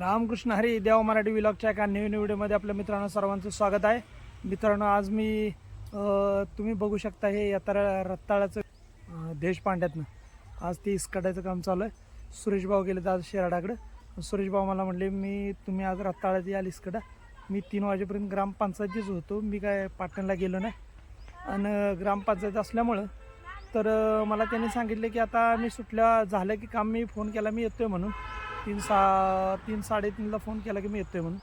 रामकृष्ण हरी देव मराठी विलॉगच्या एका नवीन व्हिडिओमध्ये आपल्या मित्रांनो सर्वांचं स्वागत आहे. मित्रांनो आज मी तुम्ही बघू शकता हे यात्रा रत्ताळाचं देशपांड्यातनं आज ते इसकटायचं काम चालू आहे. सुरेश भाऊ गेले तर आज शेराडाकडं. सुरेश भाऊ मला म्हणले मी तुम्ही आज रत्ताळ्यात याल इस्कटा. मी तीन वाजेपर्यंत ग्रामपंचायतीच होतो. मी काय पाटणला गेलो नाही. आणि ग्रामपंचायत असल्यामुळं तर मला त्यांनी सांगितले की आता मी सुटल्या झालं की काम मी फोन केला मी येतोय म्हणून. तीन सा तीन साडेतीनला फोन केला की मी येतोय म्हणून.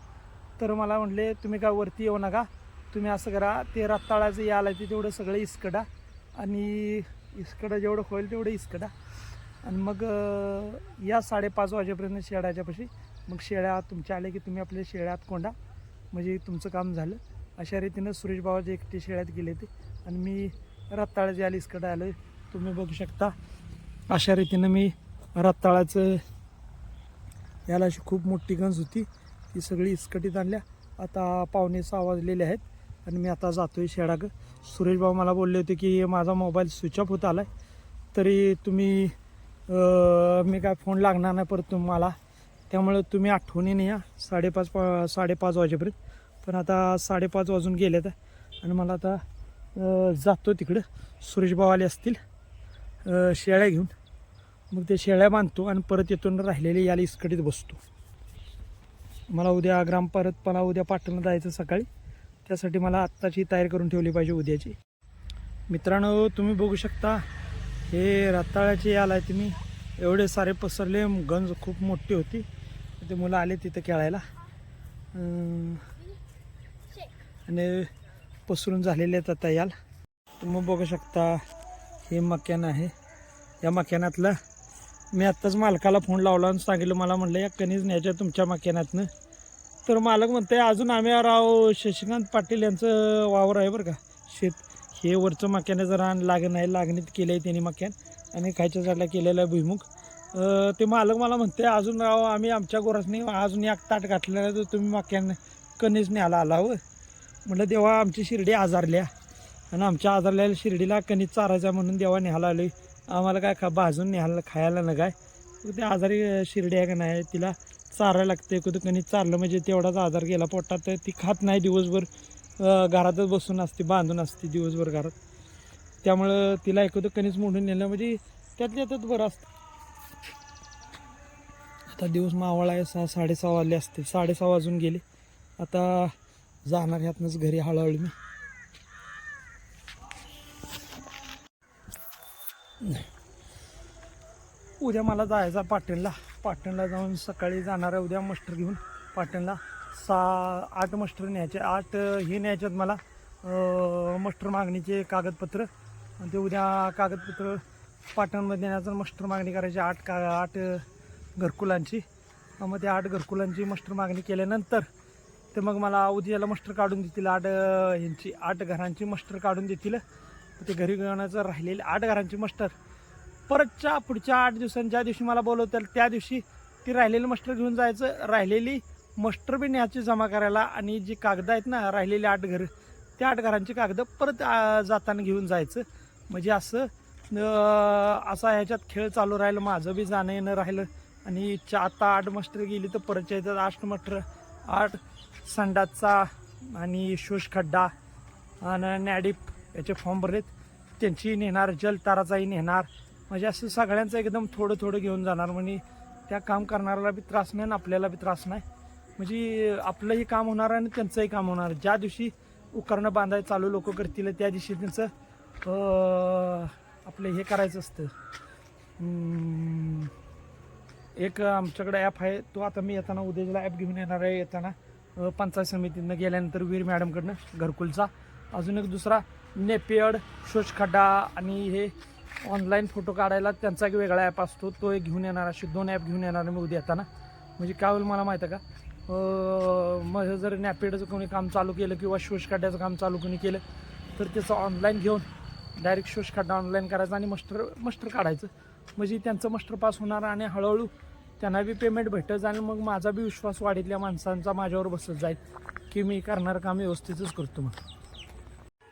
तर मला म्हटले तुम्ही काय वरती येऊ नका. तुम्ही असं करा ते रत्ताळाचं यायला ते तेवढं सगळं इसकडा आणि इसकडा जेवढं होईल तेवढं इसकडा. आणि मग या साडेपाच वाजेपर्यंत शेळ्याच्यापाशी मग शेळ्या तुमच्या आल्या की तुम्ही आपल्या शेळ्यात कोंडा. म्हणजे तुमचं काम झालं. अशा रीतीनं सुरेश बाबाचे एकटे शेळ्यात गेले ते. आणि मी रत्ताळाचे आली इसकडं आलो तुम्ही बघू शकता. अशा रीतीनं मी रत्ताळाचं याला अशी खूप मोठी गंज होती. ती सगळी इसकटीत आणल्या. आता पाहुणे सहा वाजलेले आहेत आणि मी आता जातोय शेडाग. सुरेश भाऊ मला बोलले होते की माझा मोबाईल स्विच ऑफ होत आला आहे तरी तुम्ही मी काय फोन लागणार नाही परत तुम्हाला. त्यामुळे तुम्ही आठवणीने या. साडेपाच पा साडेपाच वाजेपर्यंत. पण आता साडेपाच वाजून गेले आहेत आणि मला आता जातो तिकडं. सुरेश भाऊ आले असतील. शेळ्या घेऊन. मग ते शेळ्या बांधतो आणि परत येतो राहिलेले याला इसकडीत बसतो. मला उद्या ग्राम परत मला उद्या पाटणला जायचं सकाळी. त्यासाठी मला आत्ताची तयारी करून ठेवली पाहिजे उद्याची. मित्रांनो तुम्ही बघू शकता हे रताळ्याचे याल आहे तुम्ही. एवढे सारे पसरले गंज खूप मोठी होती. ते मुलं आले तिथं खेळायला. आणि पसरून झालेले आहेत आता याल. तुम्ही बघू शकता हे मक्यान आहे. या मक्यानातलं मी आत्ताच मालकाला फोन लावला आणि सांगितलं मला म्हणलं या कणीस न्यायच्या तुमच्या मक्यानातनं तर मालक म्हणते अजून आम्ही राव शशिकांत पाटील यांचं वावर आहे बरं का. शेत हे वरचं मक्यानं जरा लागण आहे लागणीत केलं आहे त्यांनी मक्यान आणि खायच्या झाडला केलेलं आहे भुईमुख ते मालक मला म्हणते अजून राव आम्ही आमच्या गोरासनी अजून एक ताट घातलेलं आहे तर तुम्ही मक्यान कणीस न्यायला आला हो. म्हटलं देवा आमची शिर्डी आजारल्या आणि आमच्या आजारल्या शिर्डीला कणीस चारायचा म्हणून देवा न्यायला आली आम्हाला काय खा भाजून न्यायला खायला नका. काय ते आजारी शिर्डी आहे का नाही तिला चारायला लागते कुठं कणी चारलं म्हणजे तेवढाच आजार गेला पोटात तर ती खात नाही दिवसभर. घरातच बसून असते बांधून असते दिवसभर घरात. त्यामुळं तिला एखादं कणीच मोडून नेलं म्हणजे त्यातल्या त्यात बरं असतं. आता दिवस मावळा आहे सहा साडेसहा वाजले असते साडेसहा वाजून गेले. आता जाणार ह्यातनंच घरी हळूहळू मी. उद्या मला जायचं पाटणला. पाटणला जाऊन सकाळी जाणार आहे उद्या मस्टर घेऊन. पाटणला सहा आठ मस्टर न्यायचे आठ हे न्यायचे आहेत मला. मस्टर मागणीचे कागदपत्र. आणि ते उद्या कागदपत्र पाटणमध्ये नेण्याचं मस्टर मागणी करायची आठ का आठ घरकुलांची. मग ते आठ घरकुलांची मस्टर मागणी केल्यानंतर ते मग मला उद्याला मस्टर काढून देतील. आठ ह्यांची आठ घरांची मस्टर काढून देतील. ते घरी घेण्याचं राहिलेले आठ घरांची मस्टर. परतच्या पुढच्या आठ दिवसांनी ज्या दिवशी मला बोलवतील त्या दिवशी ती राहिलेली मस्टर घेऊन जायचं. राहिलेली मस्टर बी न्यायची जमा करायला आणि जी कागदं आहेत ना राहिलेली आठ घरं त्या आठ घरांची कागदं परत जाताना घेऊन जायचं. म्हणजे असं असा ह्याच्यात खेळ चालू राहिलं माझं बी जाणं येणं राहिलं. आणि चा आता आठ मस्टर गेली तर परतच्या येतात आठ मस्टर आठ संडाचा आणि शोष खड्डा आणि नॅडीप याचे फॉर्म भरलेत. त्यांची नेणार जलताराचाही नेणार. म्हणजे असं सगळ्यांचं एकदम थोडं थोडं घेऊन जाणार. म्हणजे त्या काम करणाऱ्याला बी त्रास नाही आणि आपल्याला बी त्रास नाही. म्हणजे आपलंही काम होणार आणि त्यांचंही काम होणार. ज्या दिवशी उकरणं बांधायला चालू लोक करतील त्या दिवशी त्यांचं आपलं हे करायचं असतं. एक आमच्याकडे ॲप आहे. तो आता मी येताना उद्याला ॲप घेऊन येणार आहे. येताना पंचायत समितीनं गेल्यानंतर वीर मॅडमकडनं घरकुलचा. अजून एक दुसरा नेपियड शोषखड्डा आणि हे ऑनलाईन फोटो काढायला त्यांचा एक वेगळा ॲप असतो. तो एक घेऊन येणार असे दोन ॲप घेऊन येणार मी उद्या येताना म्हणजे काय होईल मला माहिती आहे का? मग जर नॅपेडचं कोणी काम चालू केलं किंवा शोष काढायचं काम चालू कोणी केलं तर त्याचं ऑनलाईन घेऊन डायरेक्ट शोष काढणं ऑनलाईन करायचं आणि मस्टर मस्टर काढायचं. म्हणजे त्यांचं मस्टर पास होणार आणि हळूहळू त्यांना बी पेमेंट भेटत आणि मग माझा बी विश्वास वाढीतल्या माणसांचा माझ्यावर बसत जाईल की मी करणारं काम व्यवस्थितच करतो मग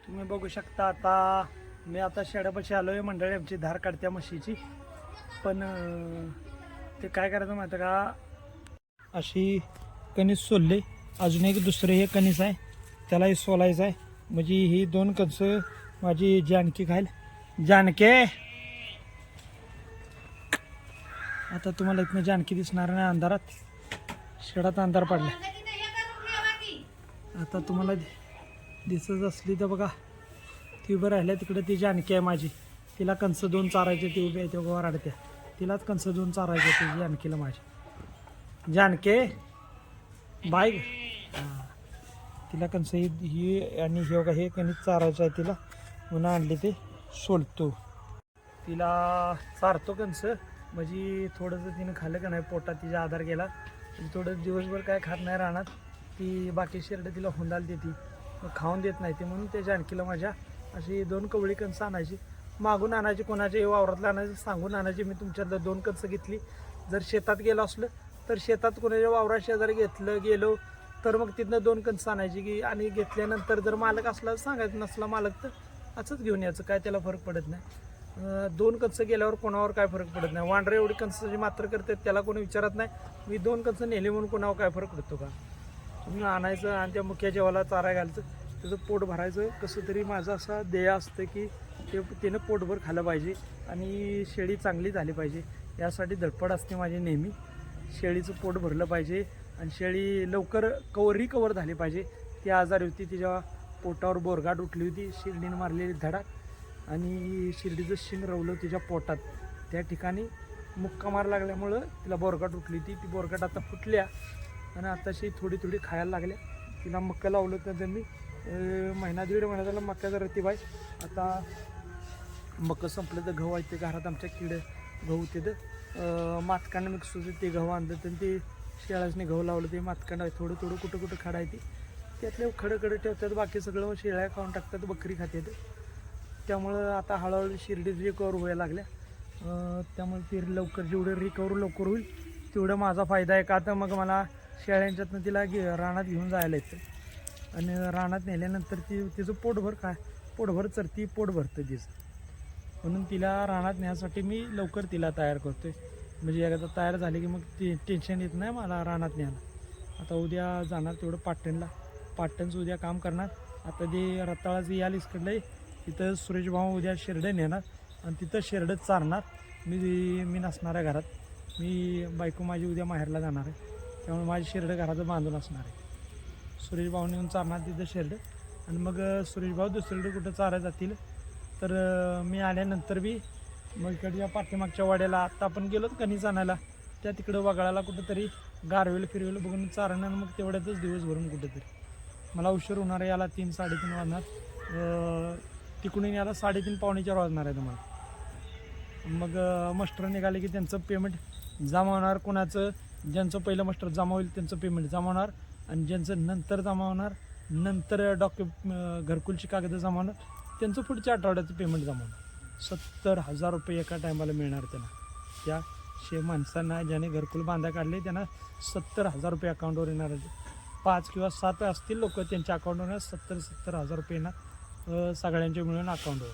तुम्ही बघू शकता आता मी आता शेडापाशी आलो आहे मंडळी आमची धार काढत्या म्हशीची. पण ते काय करायचं माहिती आहे का? अशी कणीस सोलले. अजून एक दुसरं हे कणीस आहे. त्यालाही सोलायचं आहे. म्हणजे ही दोन कंस माझी जानकी खाईल. जानके! आता तुम्हाला इथनं जानकी दिसणार नाही अंधारात. शेडात अंधार पडला आता तुम्हाला दिसत असली तर बघा. ती उभं राहिल्या तिकडं ती जानकी आहे माझी. तिला कंस दोन चारायचे ती उभी आहे ते उभं तिलाच कंस दोन चारायचे ती जानकीला माझी. जानके बाय हां. तिला कंस ही ही आणि हे हे कणिक चारायचं आहे तिला. म्हणून आणली ते सोलतो. तिला चारतो कंस. म्हणजे थोडंसं तिनं खाल्लं का नाही पोटात तिचा आधार गेला. थोडं दिवसभर काय खात नाही राहणार. ती बाकी शेरडं तिला हुंडाल देते. मग खाऊन देत नाही ते म्हणून त्या जानकीला माझ्या अशी दोन कवळी कणसं आणायची. मागून आणायची कोणाच्या वावरातलं आणायची सांगून आणायची. मी तुमच्यातलं दोन कणसं घेतली. जर शेतात गेलो असलं तर शेतात कोणाच्या वावरात शेजारी घेतलं गेलो तर मग तिथनं दोन कणसं आणायची की आणि घेतल्यानंतर जर मालक असला तर सांगायचं नसला मालक तर असंच घेऊन यायचं. काय त्याला फरक पडत नाही. दोन कणसं गेल्यावर कोणावर काय फरक पडत नाही. वांढरे एवढी कंसाची मात्र करतात त्याला कोणी विचारत नाही. मी दोन कणसं नेली म्हणून कोणावर काय फरक पडतो का? तुम्ही आणायचं आणि त्या मुख्या जेवाला चारा घालायचं. त्याचं पोट भरायचं कसं तरी माझं असा ध्येय असतं की ते त्यानं पोटभर खाल्लं पाहिजे आणि शेळी चांगली झाली पाहिजे. यासाठी धडपड असते माझी नेहमी. शेळीचं पोट भरलं पाहिजे आणि शेळी लवकर कवर रिकवर झाली पाहिजे. ती आजारी होती तिच्या पोटावर बोरगाट उठली होती शिर्डीनं मारलेली धडाक आणि शिर्डीचं शिंग रवलं तिच्या पोटात. त्या ठिकाणी मुक्का मार लागल्यामुळं तिला बोरगाट उठली होती. ती बोरगाट आता फुटल्या आणि आताशी थोडी थोडी खायला लागल्या. तिला मक्का लावलं तर त्यांनी महिना दीड महिना झाला मक्याचा रतीबाई आता मकं संपलं तर गहू आहे ते घरात आमच्या किड गहू तिथं मातकांना मिक्स होते ते गहू आणलं तर ते शेळासने गहू लावलं ते मातकांड आहे. थोडं थोडं कुठं कुठं खडा आहे ती. त्यातले खडं खडं ठेवतात बाकी सगळं शेळ्या खाऊन टाकतात बकरी खातात त्यामुळं आता हळूहळू शिर्डी रिकवर व्हायला लागल्या. त्यामुळे ती लवकर जेवढं रिकवर लवकर होईल तेवढं माझा फायदा आहे का? तर मग मला शेळ्यांच्यातनं तिला घे रानात घेऊन जायला येतं. आणि रानात नेल्यानंतर ती तिचं पोटभर काय पोटभर चरती पोट भरतं तिचं म्हणून तिला रानात नेण्यासाठी मी लवकर तिला तयार करतो आहे म्हणजे एकदा तयार झाली की मग ती टेन्शन येत नाही मला रानात न्यायला आता उद्या जाणार तेवढं पाटणला. पाटणचं उद्या काम करणार. आता ते रताळाचं याल इकडलं आहे तिथं सुरेशभाऊ उद्या शेरडं नेणार आणि तिथं शेरडं चारणार मी मी नसणार आहे घरात. मी बायको माझी उद्या माहेरला जाणार आहे. त्यामुळे माझी शेरडं घराचं बांधून असणार आहे. सुरेश भाऊ नेऊन चारणार तिथं शेल्ड. आणि मग सुरेशभाऊ सुरेश भाऊ दुसरीकडे कुठं चारा जातील? तर मी आल्यानंतर बी मग इकडच्या पाठीमागच्या वाड्याला आत्ता आपण गेलो कणीस आणायला. त्या तिकडं वगळाला कुठंतरी गारवेल फिरवेल बघून चारणं मग तेवढ्यातच दिवस भरून कुठंतरी. मला उशीर होणार आहे याला तीन साडेतीन वाजणार. तिकडून याला साडेतीन पावणे चार वाजणार आहे तुम्हाला. मग मास्टर मस्टर निघाले की त्यांचं पेमेंट जमा होणार. कोणाचं ज्यांचं पहिलं मस्टर जमा होईल त्यांचं पेमेंट जमा होणार. आणि ज्यांचं नंतर जमा होणार नंतर डॉक्यु घरकुलची कागद जमा होणार त्यांचं पुढच्या आठवड्याचं पेमेंट जमा होणार सत्तर हजार रुपये एका टायमाला मिळणार त्यांना. त्या शे माणसांना ज्याने घरकुल बांधा काढले त्यांना सत्तर हजार रुपये अकाउंटवर येणार पाच किंवा सात असतील लोक त्यांच्या अकाउंटवर येणार सत्तर सत्तर हजार रुपये येणार सगळ्यांचे मिळून अकाउंटवर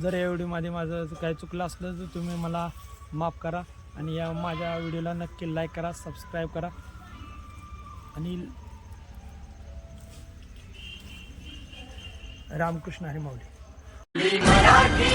जर या व्हिडिओमध्ये माझं काय चुकलं असलं तर तुम्ही मला माफ करा आणि या माझ्या व्हिडिओला नक्की लाईक करा सबस्क्राईब करा. आणि रामकृष्ण हरी माऊली मराठी।